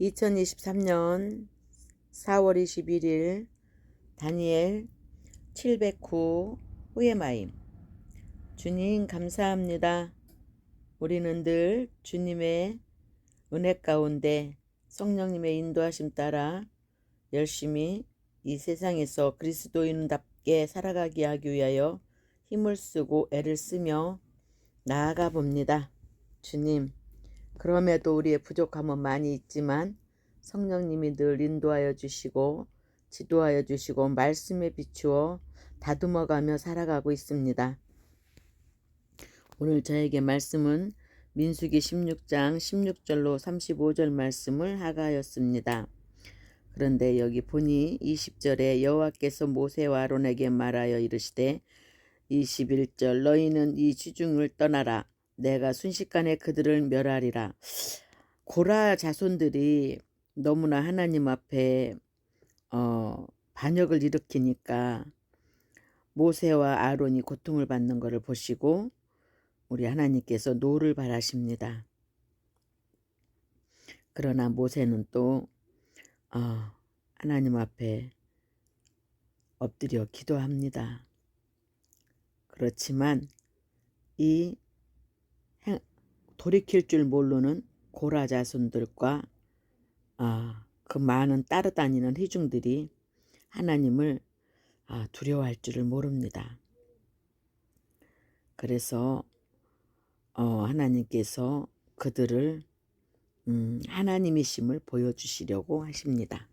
2023년 4월 21일 다니엘 709 후에마임 주님 감사합니다. 우리는 늘 주님의 은혜 가운데 성령님의 인도하심 따라 열심히 이 세상에서 그리스도인답게 살아가게 하기 위하여 힘을 쓰고 애를 쓰며 나아가 봅니다. 주님, 그럼에도 우리의 부족함은 많이 있지만 성령님이 늘 인도하여 주시고 지도하여 주시고 말씀에 비추어 다듬어가며 살아가고 있습니다. 오늘 저에게 말씀은 민수기 16장 16절로 35절 말씀을 하가였습니다. 그런데 여기 보니 20절에 여호와께서 모세와 아론에게 말하여 이르시되 21절 너희는 이 지중을 떠나라 내가 순식간에 그들을 멸하리라. 고라 자손들이 너무나 하나님 앞에 어, 반역을 일으키니까 모세와 아론이 고통을 받는 것을 보시고 우리 하나님께서 노를 바라십니다. 그러나 모세는 또 어, 하나님 앞에 엎드려 기도합니다. 그렇지만 이 돌이킬 줄 모르는 고라 자손들과 아, 그 많은 따라다니는 희중들이 하나님을 아, 두려워할 줄을 모릅니다. 그래서 어, 하나님께서 그들을 음, 하나님이심을 보여주시려고 하십니다.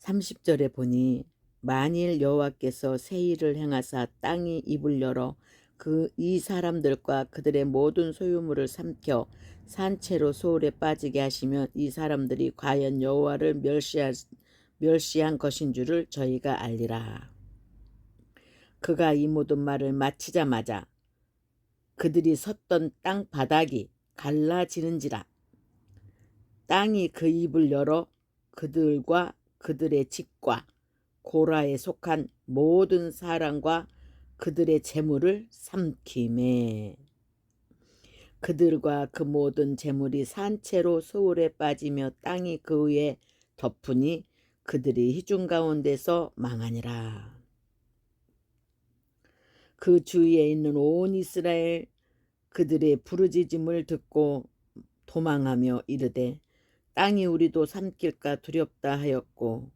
30절에 보니 만일 여호와께서 새 일을 행하사 땅이 입을 열어 그 이 사람들과 그들의 모든 소유물을 삼켜 산채로 소울에 빠지게 하시면 이 사람들이 과연 여호와를 멸시한, 멸시한 것인 줄을 저희가 알리라. 그가 이 모든 말을 마치자마자 그들이 섰던 땅 바닥이 갈라지는지라 땅이 그 입을 열어 그들과 그들의 집과 고라에 속한 모든 사람과 그들의 재물을 삼킴에 그들과 그 모든 재물이 산채로 소울에 빠지며 땅이 그 위에 덮으니 그들이 희중 가운데서 망하니라. 그 주위에 있는 온 이스라엘 그들의 부르짖음을 듣고 도망하며 이르되 땅이 우리도 삼킬까 두렵다 하였고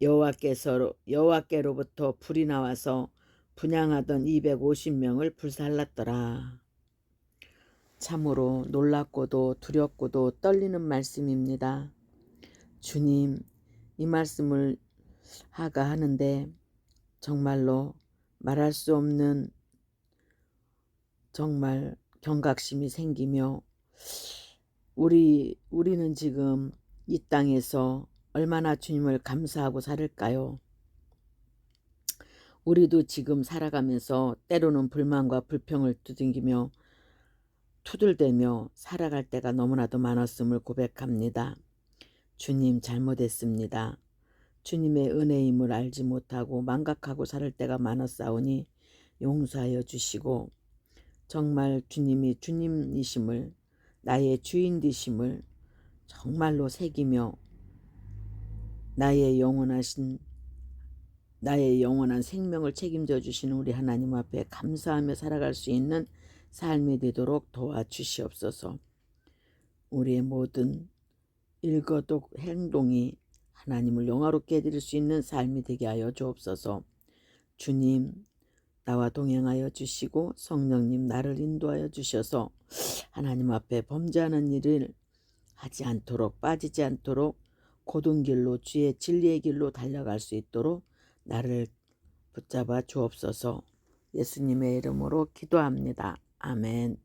여호와께서 여호와께로부터 불이 나와서 분양하던 250명을 불살랐더라. 참으로 놀랍고도 두렵고도 떨리는 말씀입니다. 주님, 이 말씀을 하가 하는데 정말로 말할 수 없는 정말 경각심이 생기며 우리 우리는 지금 이 땅에서 얼마나 주님을 감사하고 살을까요? 우리도 지금 살아가면서 때로는 불만과 불평을 두둥기며 투들대며 살아갈 때가 너무나도 많았음을 고백합니다. 주님 잘못했습니다. 주님의 은혜임을 알지 못하고 망각하고 살 때가 많았사오니 용서하여 주시고 정말 주님이 주님이심을 나의 주인 되심을 정말로 새기며 나의 영원하신 나의 영원한 생명을 책임져 주시는 우리 하나님 앞에 감사하며 살아갈 수 있는 삶이 되도록 도와주시옵소서. 우리의 모든 일거독 행동이 하나님을 영화롭게 해드릴 수 있는 삶이 되게 하여 주옵소서. 주님, 나와 동행하여 주시고 성령님 나를 인도하여 주셔서 하나님 앞에 범죄하는 일을 하지 않도록 빠지지 않도록 고든 길로 주의 진리의 길로 달려갈 수 있도록 나를 붙잡아 주옵소서 예수님의 이름으로 기도합니다. 아멘.